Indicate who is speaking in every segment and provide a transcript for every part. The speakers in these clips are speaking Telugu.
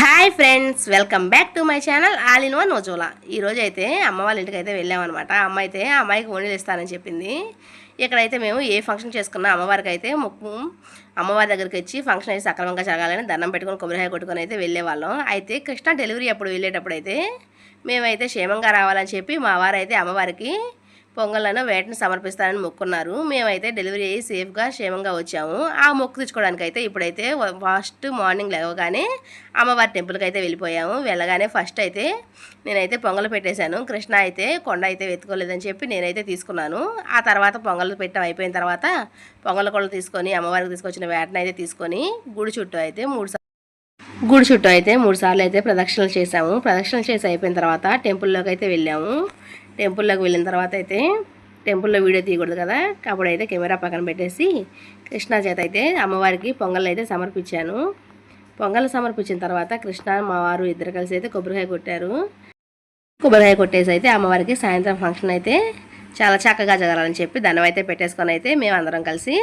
Speaker 1: Hi friends welcome back to my channel all in one నోజోలా ఈరోజు అయితే అమ్మ వాళ్ళ ఇంటికి అయితే వెళ్ళామన్నమాట. అమ్మ అయితే అమ్మాయికి ఓణీలు ఇస్తానని చెప్పింది. ఇక్కడైతే మేము ఏ ఫంక్షన్ చేసుకున్నా అమ్మవారికి అయితే ముక్కు అమ్మవారి దగ్గరికి వచ్చి ఫంక్షన్ అయితే సక్రమంగా జరగాలని దండం పెట్టుకొని కొబ్బరికాయ కొట్టుకొని అయితే వెళ్ళేవాళ్ళం. అయితే కృష్ణ డెలివరీ అప్పుడు వెళ్ళేటప్పుడు అయితే మేమైతే క్షేమంగా రావాలని చెప్పి మా వారైతే అమ్మవారికి పొంగళ్ళను వేటను సమర్పిస్తానని మొక్కున్నారు. మేమైతే డెలివరీ అయ్యి సేఫ్గా క్షేమంగా వచ్చాము. ఆ మొక్కు తెచ్చుకోవడానికి అయితే ఇప్పుడైతే ఫస్ట్ మార్నింగ్ లేవగానే అమ్మవారి టెంపుల్కి అయితే వెళ్ళిపోయాము. వెళ్ళగానే ఫస్ట్ అయితే నేనైతే పొంగలు పెట్టేశాను. కృష్ణ అయితే కొండ అయితే వెతుకోలేదని చెప్పి నేనైతే తీసుకున్నాను. ఆ తర్వాత పొంగల్ పెట్టడం అయిపోయిన తర్వాత పొంగల కొళ్ళు తీసుకొని అమ్మవారికి తీసుకొచ్చిన వేటను అయితే తీసుకొని గుడి చుట్టూ అయితే మూడు సార్లు గుడి చుట్టూ అయితే మూడు సార్లు అయితే ప్రదక్షిణలు చేసాము ప్రదక్షిణలు చేసి అయిపోయిన తర్వాత టెంపుల్లోకి అయితే వెళ్ళాము. టెంపుల్లోకి వెళ్ళిన తర్వాత అయితే టెంపుల్లో వీడియో తీయకూడదు కదా. అప్పుడైతే కెమెరా పక్కన పెట్టేసి కృష్ణ చేత అయితే అమ్మవారికి పొంగల్ అయితే సమర్పించాను. పొంగల్ సమర్పించిన తర్వాత కృష్ణ మా వారు ఇద్దరు కలిసి అయితే కొబ్బరికాయ కొట్టారు. కొబ్బరికాయ కొట్టేసి అయితే అమ్మవారికి సాయంత్రం ఫంక్షన్ అయితే చాలా చక్కగా జరగాలని చెప్పి దండం అయితే పెట్టేసుకొని అయితే మేము అందరం కలిసి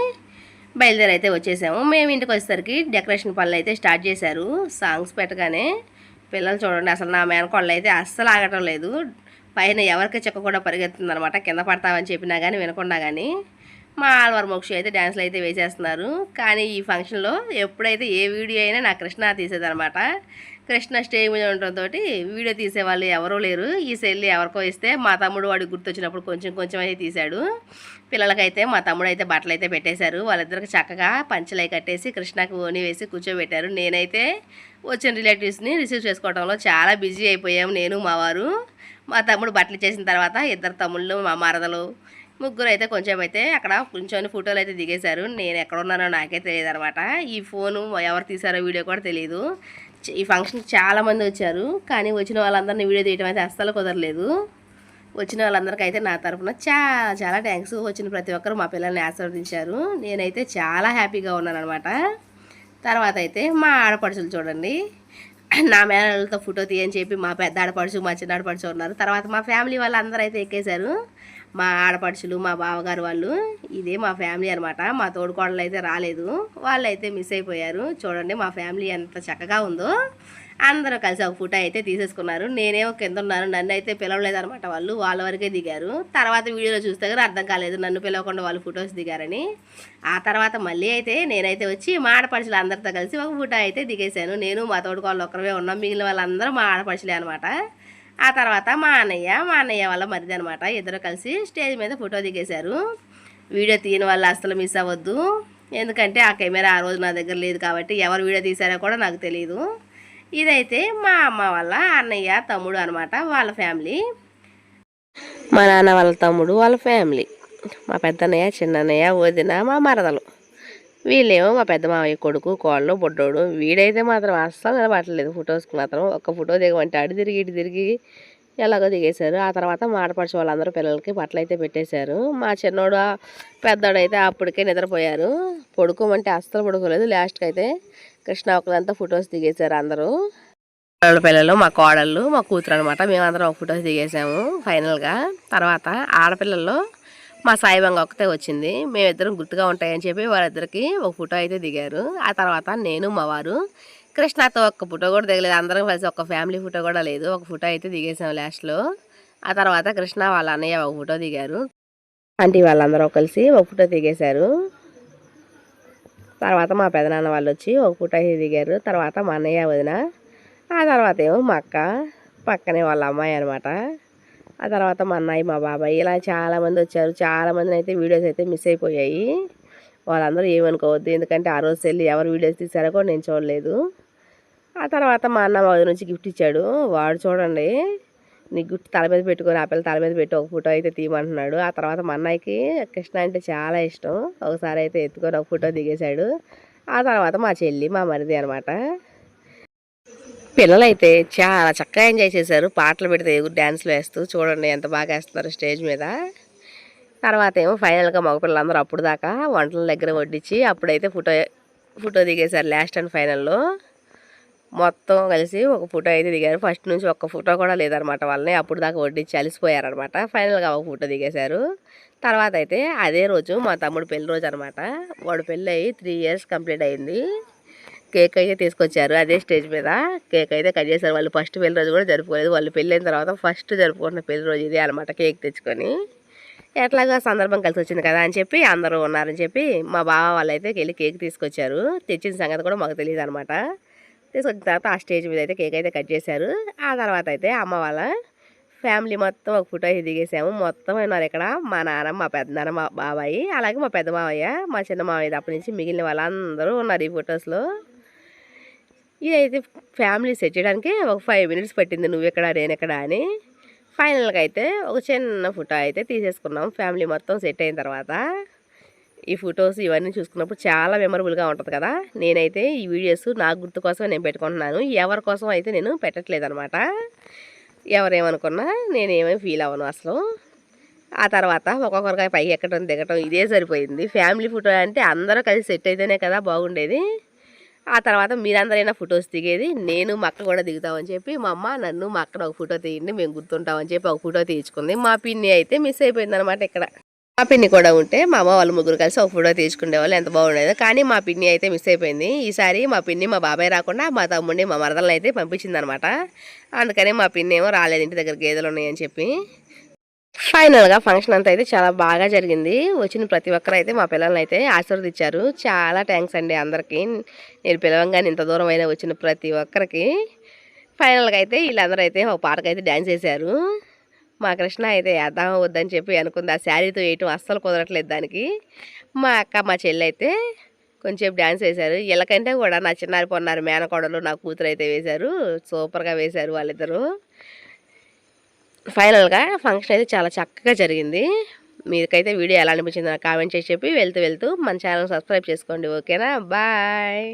Speaker 1: బయలుదేరి అయితే వచ్చేసాము. మేము ఇంటికి వచ్చేసరికి డెకరేషన్ పనులు అయితే స్టార్ట్ చేశారు. సాంగ్స్ పెట్టగానే పిల్లలు చూడండి అసలు నా మేనకోళ్ళు అయితే అస్సలు ఆగటం లేదు. పైన ఎవరికి చెక్కకుండా కూడా పరిగెత్తుంది అనమాట కింద పడతామని చెప్పినా కానీ వినకుండా కానీ మా ఆల్వార్ మోక్షి అయితే డ్యాన్స్లు అయితే వేసేస్తున్నారు. కానీ ఈ ఫంక్షన్లో ఎప్పుడైతే ఏ వీడియో అయినా నా కృష్ణ తీసేదనమాట కృష్ణ స్టేజ్ మీద ఉండటంతో వీడియో తీసేవాళ్ళు ఎవరూ లేరు. ఈ సెల్లు ఎవరికో ఇస్తే మా తమ్ముడు వాడికి గుర్తొచ్చినప్పుడు కొంచెం కొంచెం అయితే తీశాడు. పిల్లలకైతే మా తమ్ముడు అయితే బట్టలు అయితే పెట్టేశారు. వాళ్ళిద్దరికి చక్కగా పంచలై కట్టేసి కృష్ణకి ఓని వేసి కూర్చోబెట్టారు. నేనైతే వచ్చిన రిలేటివ్స్ని రిసీవ్ చేసుకోవడంలో చాలా బిజీ అయిపోయాము నేను మా వారు. మా తమ్ముడు బట్టలు చేసిన తర్వాత ఇద్దరు తమ్ముళ్ళు మా మరదలు ముగ్గురు అయితే కొంచెం అయితే అక్కడ కూర్చొని ఫోటోలు అయితే దిగేశారు. నేను ఎక్కడ ఉన్నానో నాకే తెలియదు అనమాట ఈ ఫోను ఎవరు తీసారో వీడియో కూడా తెలియదు ఈ ఫంక్షన్ చాలా మంది వచ్చారు. కానీ వచ్చిన వాళ్ళందరినీ వీడియో తీయడం అయితే అస్సలు కుదరలేదు. వచ్చిన వాళ్ళందరికీ అయితే నా తరపున చాలా చాలా థ్యాంక్స్ వచ్చిన ప్రతి ఒక్కరు మా పిల్లల్ని ఆశీర్వదించారు. నేనైతే చాలా హ్యాపీగా ఉన్నాను అనమాట తర్వాత అయితే మా ఆడపడుచులు చూడండి. నా మేనలతో ఫోటో తీయని చెప్పి మా పెద్ద ఆడపడుచు మా చిన్న ఆడపడుచు ఉన్నారు. తర్వాత మా ఫ్యామిలీ వాళ్ళు అయితే ఎక్కేశారు. మా ఆడపడుచులు మా బావగారు వాళ్ళు ఇదే మా ఫ్యామిలీ అనమాట మా తోడుకోడలు అయితే రాలేదు. వాళ్ళు అయితే మిస్ అయిపోయారు. చూడండి మా ఫ్యామిలీ ఎంత చక్కగా ఉందో. అందరూ కలిసి ఒక ఫోటో అయితే తీసేసుకున్నారు. నేనేమో కింద ఉన్నాను. నన్ను అయితే పిలవలేదు అనమాట వాళ్ళు. వాళ్ళ వరకే దిగారు. తర్వాత వీడియోలో చూస్తే కానీ అర్థం కాలేదు నన్ను పిలవకుండా వాళ్ళు ఫొటోస్ దిగారని. ఆ తర్వాత మళ్ళీ అయితే నేనైతే వచ్చి మా ఆడపడుచులు అందరితో కలిసి ఒక ఫోటో అయితే దిగేశాను. నేను మా తోడుకోళ్ళు ఒక్కరమే ఉన్నాం. మిగిలిన వాళ్ళందరూ మా ఆడపడుచులే అనమాట ఆ తర్వాత మా అన్నయ్య మా అన్నయ్య వాళ్ళ మరిది అనమాట ఇద్దరు కలిసి స్టేజ్ మీద ఫోటో దిగేశారు. వీడియో తీయని వాళ్ళు అస్సలు మిస్ అవ్వద్దు. ఎందుకంటే ఆ కెమెరా ఆ రోజు నా దగ్గర లేదు కాబట్టి ఎవరు వీడియో తీశారో కూడా నాకు తెలియదు ఇదైతే మా అమ్మ వాళ్ళ అన్నయ్య తమ్ముడు అనమాట వాళ్ళ ఫ్యామిలీ మా నాన్న వాళ్ళ తమ్ముడు వాళ్ళ ఫ్యామిలీ మా పెద్దన్నయ్య చిన్నన్నయ్య వదిన మా మరదలు. వీళ్ళేమో మా పెద్ద మామయ్య కొడుకు కోళ్ళు బుడ్డోడు. వీడైతే మాత్రం అస్సలు నిలబడలేదు ఫొటోస్కి మాత్రం. ఒక్క ఫోటో దిగమంటే అటు తిరిగి ఇటు తిరిగి ఎలాగో దిగేశారు. ఆ తర్వాత మా ఆడపడిచే వాళ్ళందరూ పిల్లలకి బట్టలు అయితే పెట్టేశారు. మా చిన్నోడు ఆ పెద్దోడు అయితే అప్పటికే నిద్రపోయారు. పడుకోమంటే అస్సలు పడుకోలేదు. లాస్ట్కి అయితే కృష్ణ ఒకరంతా ఫొటోస్ దిగేశారు అందరూ. పిల్లల పిల్లలు మా కోడళ్ళు మా కూతురు అనమాట మేమందరం ఒక ఫొటోస్ దిగేసాము ఫైనల్గా. తర్వాత ఆడపిల్లల్లో మా సాయిబంగ ఒకటే వచ్చింది. మేమిద్దరం గుర్తుగా ఉంటాయని చెప్పి వారిద్దరికి ఒక ఫోటో అయితే దిగారు. ఆ తర్వాత నేను మా వారు కృష్ణతో ఒక్క ఫోటో కూడా దిగలేదు. అందరం కలిసి ఒక ఫ్యామిలీ ఫోటో కూడా లేదు. ఒక ఫోటో అయితే దిగేసాం లాస్ట్లో. ఆ తర్వాత కృష్ణ వాళ్ళ అన్నయ్య ఒక ఫోటో దిగారు. ఆంటీ వాళ్ళందరూ కలిసి ఒక ఫోటో దిగేశారు. తర్వాత మా పెదనాన్న వాళ్ళు వచ్చి ఒక ఫోటో అయితే దిగారు. తర్వాత మా అన్నయ్య వదిన ఆ తర్వాత ఏమో మా అక్క పక్కనే వాళ్ళ అమ్మాయి అనమాట ఆ తర్వాత మా అన్నయ్య మా బాబాయ్ ఇలా చాలామంది వచ్చారు. చాలామంది అయితే వీడియోస్ అయితే మిస్ అయిపోయాయి. వాళ్ళందరూ ఏమనుకోవద్దు. ఎందుకంటే ఆ రోజు వెళ్ళి ఎవరు వీడియోస్ తీసారో కూడా నేను చూడలేదు. ఆ తర్వాత మా అన్న మా నుంచి గిఫ్ట్ ఇచ్చాడు. వాడు చూడండి నీ గిఫ్ట్ తల మీద పెట్టుకొని ఆ పిల్ల తల మీద పెట్టి ఒక ఫోటో అయితే తీయమంటున్నాడు. ఆ తర్వాత మా అన్నయ్యకి కృష్ణ అంటే చాలా ఇష్టం. ఒకసారి అయితే ఎత్తుకొని ఒక ఫోటో దిగేశాడు. ఆ తర్వాత మా చెల్లి మా మరిది అనమాట పిల్లలైతే చాలా చక్కగా ఎంజాయ్ చేశారు. పాటలు పెడితే ఎగురు డ్యాన్స్లు వేస్తూ చూడండి ఎంత బాగా వేస్తున్నారు స్టేజ్ మీద. తర్వాత ఏమో ఫైనల్గా మగపిల్లలందరూ అప్పుడు దాకా వంటల దగ్గర వడ్డించి అప్పుడైతే ఫోటో ఫోటో దిగేశారు లాస్ట్ అండ్ ఫైనల్లో. మొత్తం కలిసి ఒక ఫోటో అయితే దిగారు. ఫస్ట్ నుంచి ఒక్క ఫోటో కూడా లేదనమాట వాళ్ళని. అప్పుడు దాకా వడ్డించి అలసిపోయారనమాట ఫైనల్గా ఒక ఫోటో దిగేశారు. తర్వాత అయితే అదే రోజు మా తమ్ముడు పెళ్ళి రోజు అనమాట వాడు పెళ్ళి అయ్యి త్రీ ఇయర్స్ కంప్లీట్ అయింది. కేక్ అయితే తీసుకొచ్చారు. అదే స్టేజ్ మీద కేక్ అయితే కట్ చేశారు. వాళ్ళు ఫస్ట్ పెళ్ళి రోజు కూడా జరుపుకోలేదు. వాళ్ళు పెళ్ళైన తర్వాత ఫస్ట్ జరుపుకున్న పెళ్ళి రోజు ఇదే అనమాట కేక్ తెచ్చుకొని. ఎట్లాగా సందర్భం కలిసి వచ్చింది కదా అని చెప్పి అందరూ ఉన్నారని చెప్పి మా బావ వాళ్ళు అయితే వెళ్ళి కేక్ తీసుకొచ్చారు. తెచ్చిన సంగతి కూడా మాకు తెలియదు అనమాట తీసుకొచ్చిన తర్వాత ఆ స్టేజ్ మీద అయితే కేక్ అయితే కట్ చేశారు. ఆ తర్వాత అయితే అమ్మ వాళ్ళ ఫ్యామిలీ మొత్తం ఒక ఫోటో అయితే దిగేసాము. మొత్తం ఉన్నారు ఇక్కడ మా నాన్న మా పెద్దనాన్న మా బాబాయి అలాగే మా పెద్ద మావయ్య మా చిన్న మావయ్య అప్పటి నుంచి మిగిలిన వాళ్ళందరూ ఉన్నారు ఈ ఫొటోస్లో. ఇదైతే ఫ్యామిలీ సెట్ చేయడానికి ఒక ఫైవ్ మినిట్స్ పట్టింది నువ్వు ఎక్కడ నేను ఎక్కడ అని. ఫైనల్గా అయితే ఒక చిన్న ఫోటో అయితే తీసేసుకున్నాం. ఫ్యామిలీ మొత్తం సెట్ అయిన తర్వాత ఈ ఫొటోస్ ఇవన్నీ చూసుకున్నప్పుడు చాలా మెమరబుల్గా ఉంటుంది కదా. నేనైతే ఈ వీడియోస్ నా గుర్తు కోసమే నేను పెట్టుకుంటున్నాను. ఎవరి కోసం అయితే నేను పెట్టట్లేదు అనమాట ఎవరేమనుకున్నా నేనేమీ ఫీల్ అవ్వను అసలు. ఆ తర్వాత ఒక్కొక్కరిగా పైకి ఎక్కడం దిగటం ఇదే సరిపోయింది. ఫ్యామిలీ ఫోటో అంటే అందరూ కలిసి సెట్ అయితేనే కదా బాగుండేది. ఆ తర్వాత మీరందరైనా ఫొటోస్ దిగేది నేను మా అక్క కూడా దిగుతామని చెప్పి మా అమ్మ నన్ను మా అక్కడ ఒక ఫోటో తీయండి మేము గుర్తుంటామని చెప్పి ఒక ఫోటో తీయించుకుంది. మా పిన్ని అయితే మిస్ అయిపోయింది అనమాట ఇక్కడ. మా పిన్ని కూడా ఉంటే మా అమ్మ వాళ్ళు ముగ్గురు కలిసి ఒక ఫోటో తీసుకునే వాళ్ళు ఎంత బాగుండేదో. కానీ మా పిన్ని అయితే మిస్ అయిపోయింది. ఈసారి మా పిన్ని మా బాబాయ్ రాకుండా మా తమ్ముడిని మా మరదలను అయితే పంపించింది అనమాట అందుకని మా పిన్ని ఏమో రాలేదు ఇంటి దగ్గర గేదెలు ఉన్నాయని చెప్పి. ఫైనల్గా ఫంక్షన్ అంతా అయితే చాలా బాగా జరిగింది. వచ్చిన ప్రతి ఒక్కరు అయితే మా పిల్లల్ని అయితే ఆశీర్వదించారు చాలా థ్యాంక్స్ అండి అందరికీ. నేను పిలవంగానే ఇంత దూరం అయినా వచ్చిన ప్రతి ఒక్కరికి. ఫైనల్గా అయితే వీళ్ళందరూ అయితే ఒక పాటకు అయితే డ్యాన్స్ చేశారు. మా కృష్ణ అయితే వేద్దాం వద్దని చెప్పి అనుకుంది. ఆ శారీతో వేయటం అస్సలు కుదరట్లేదు దానికి. మా అక్క మా చెల్లి అయితే కొంచెం డ్యాన్స్ వేశారు. వీళ్ళకంటే కూడా నా చిన్నారి పొన్నారు మేనకోడలు నా కూతురు అయితే వేశారు. సూపర్గా వేశారు వాళ్ళిద్దరూ. ఫైనల్గా ఫంక్షన్ అయితే చాలా చక్కగా జరిగింది. మీకైతే వీడియో ఎలా అనిపించిందో నాకు కామెంట్ చేసి చెప్పి వెళ్తూ వెళ్తూ మన ఛానల్ సబ్స్క్రైబ్ చేసుకోండి ఓకేనా? బాయ్.